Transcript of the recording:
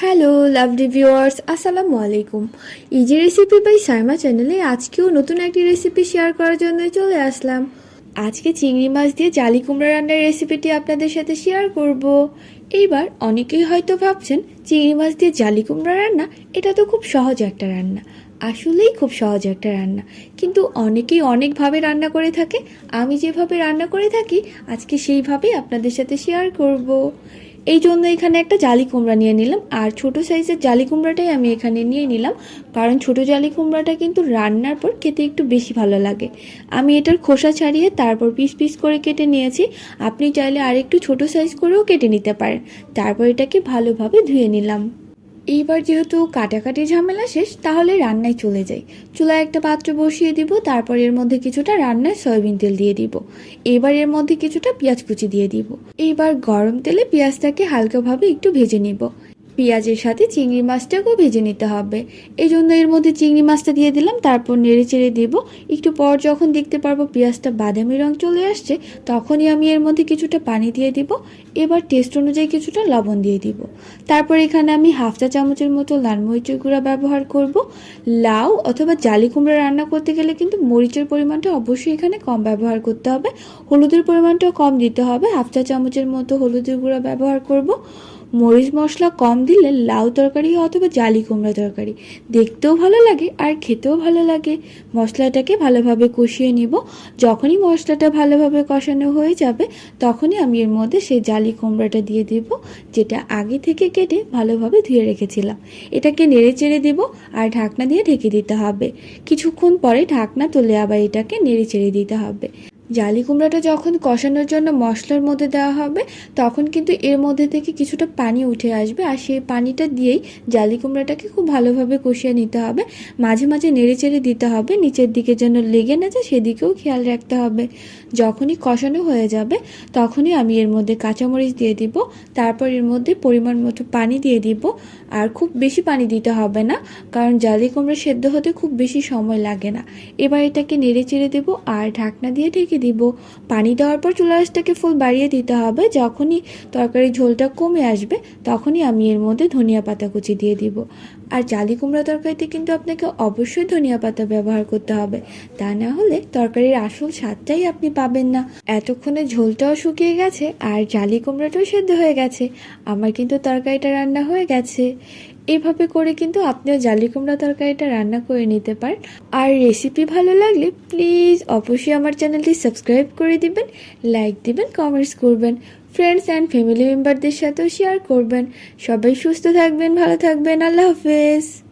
Hello lovely viewers আসসালামু আলাইকুম easy recipe by Saima চ্যানেলে আজকেও নতুন একটি রেসিপি শেয়ার করার জন্য চলে আসলাম। আজকে চিংড়ি মাছ দিয়ে জালি কুমড়া রান্নার রেসিপিটি আপনাদের সাথে শেয়ার করব। এইবার অনেকেই হয়তো ভাবছেন, চিংড়ি মাছ দিয়ে জালি কুমড়া রান্না, এটা তো খুব সহজ একটা রান্না। আসলেই খুব সহজ একটা রান্না। কিন্তু অনেকেই অনেকভাবে রান্না করে থাকে, আমি যেভাবে রান্না করে থাকি, আজকে সেইভাবেই আপনাদের সাথে শেয়ার করব। এই জন্য এখানে একটা জালি কুমড়া নিয়ে নিলাম। আর ছোট সাইজের জালি কুমড়াটাই আমি এখানে নিয়ে নিলাম। কারণ ছোট জালি কুমড়াটা কিন্তু রান্নার পর খেতে একটু বেশি ভালো লাগে। আমি এটার খোসা ছাড়িয়ে তারপর পিস পিস করে কেটে নিয়েছি। আপনি চাইলে আর একটু ছোট সাইজ করেও কেটে নিতে পারেন। তারপর এটাকে ভালোভাবে ধুয়ে নিলাম। এইবার যেহেতু কাটাকাটি ঝামেলা শেষ, তাহলে রান্নায় চলে যাই। চুলায় একটা পাত্র বসিয়ে দিব, তারপর এর মধ্যে কিছুটা রান্নার সয়াবিন তেল দিয়ে দিব। এবার এর মধ্যে কিছুটা পেঁয়াজ কুচি দিয়ে দিব। এইবার গরম তেলে পেঁয়াজটাকে হালকাভাবে একটু ভেজে নিব। পেঁয়াজের সাথে চিংড়ি মাছটাকেও ভেজে নিতে হবে। এই জন্য এর মধ্যে চিংড়ি মাছটা দিয়ে দিলাম, তারপর নেড়ে চেড়ে দিব। একটু পর যখন দেখতে পারব পেঁয়াজটা বাদামি রং চলে আসছে, তখনই আমি এর মধ্যে কিছুটা পানি দিয়ে দিব। এবার টেস্ট অনুযায়ী কিছুটা লবণ দিয়ে দিব। তারপর এখানে আমি হাফ চা চামচের মতো লাল মরিচের গুঁড়া ব্যবহার করব। লাউ অথবা জালি কুমড়া রান্না করতে গেলে কিন্তু মরিচের পরিমাণটা অবশ্যই এখানে কম ব্যবহার করতে হবে। হলুদের পরিমাণটাও কম দিতে হবে। হাফ চা চামচের মতো হলুদের গুঁড়া ব্যবহার করব। মরিচ মশলা কম দিলে লাউ তরকারি অথবা জালি কুমড়া তরকারি। দেখতেও ভালো লাগে আর খেতেও ভালো লাগে। মশলাটাকে ভালোভাবে কষিয়ে নিব। যখনই মশলাটা ভালোভাবে কষানো হয়ে যাবে, তখনই আমি এর মধ্যে সেই জালি কুমড়াটা দিয়ে দেব, যেটা আগে থেকে কেটে ভালোভাবে ধুয়ে রেখেছিলাম। এটাকে নেড়ে চেড়ে দেবো আর ঢাকনা দিয়ে ঢেকে দিতে হবে। কিছুক্ষণ পরে ঢাকনা তুলে আবার এটাকে নেড়ে চেড়ে দিতে হবে। জালি কুমড়াটা যখন কষানোর জন্য মশলার মধ্যে দেওয়া হবে, তখন কিন্তু এর মধ্যে থেকে কিছুটা পানি উঠে আসবে আর সেই পানিটা দিয়েই জালি কুমড়াটাকে খুব ভালোভাবে কষিয়ে নিতে হবে। মাঝে মাঝে নেড়ে চেড়ে দিতে হবে, নিচের দিকে যেন লেগে না যায় সেদিকেও খেয়াল রাখতে হবে। যখনই কষানো হয়ে যাবে, তখনই আমি এর মধ্যে কাঁচামরিচ দিয়ে দিব, তারপর এর মধ্যে পরিমাণ মতো পানি দিয়ে দিব। আর খুব বেশি পানি দিতে হবে না, কারণ জালি কুমড়া সেদ্ধ হতে খুব বেশি সময় লাগে না। এবার এটাকে নেড়ে চেড়ে দেবো আর ঢাকনা দিয়ে ঢেকে দিব। পানি দেওয়ার পর চুলা আঁচটাকে ফুল বাড়িয়ে দিতে হবে। যখনই তরকারির ঝোলটা কমে আসবে, তখনই আমি এর মধ্যে ধনিয়া পাতা কুচি দিয়ে দিব। আর জালি কুমড়া তরকারিতে কিন্তু আপনাকে অবশ্যই ধনিয়া পাতা ব্যবহার করতে হবে। তা না হলে তরকারির আসল স্বাদটাই আপনি পাবেন না। এতক্ষণে ঝোলটাও শুকিয়ে গেছে আর জালি কুমড়াটাও সেদ্ধ হয়ে গেছে। আমার কিন্তু তরকারিটা রান্না হয়ে গেছে। এভাবে করে কিন্তু আপনিও জালি কুমড়া তরকারিটা রান্না করে নিতে পারেন। আর রেসিপি ভালো লাগলে প্লিজ অবশ্যই আমার চ্যানেলটি সাবস্ক্রাইব করে দিবেন লাইক দিবেন কমেন্টস করবেন। ফ্রেন্ডস অ্যান্ড ফ্যামিলি মেম্বারদের সাথেও শেয়ার করবেন। সবাই সুস্থ থাকবেন, ভালো থাকবেন, আল্লাহ হাফেজ।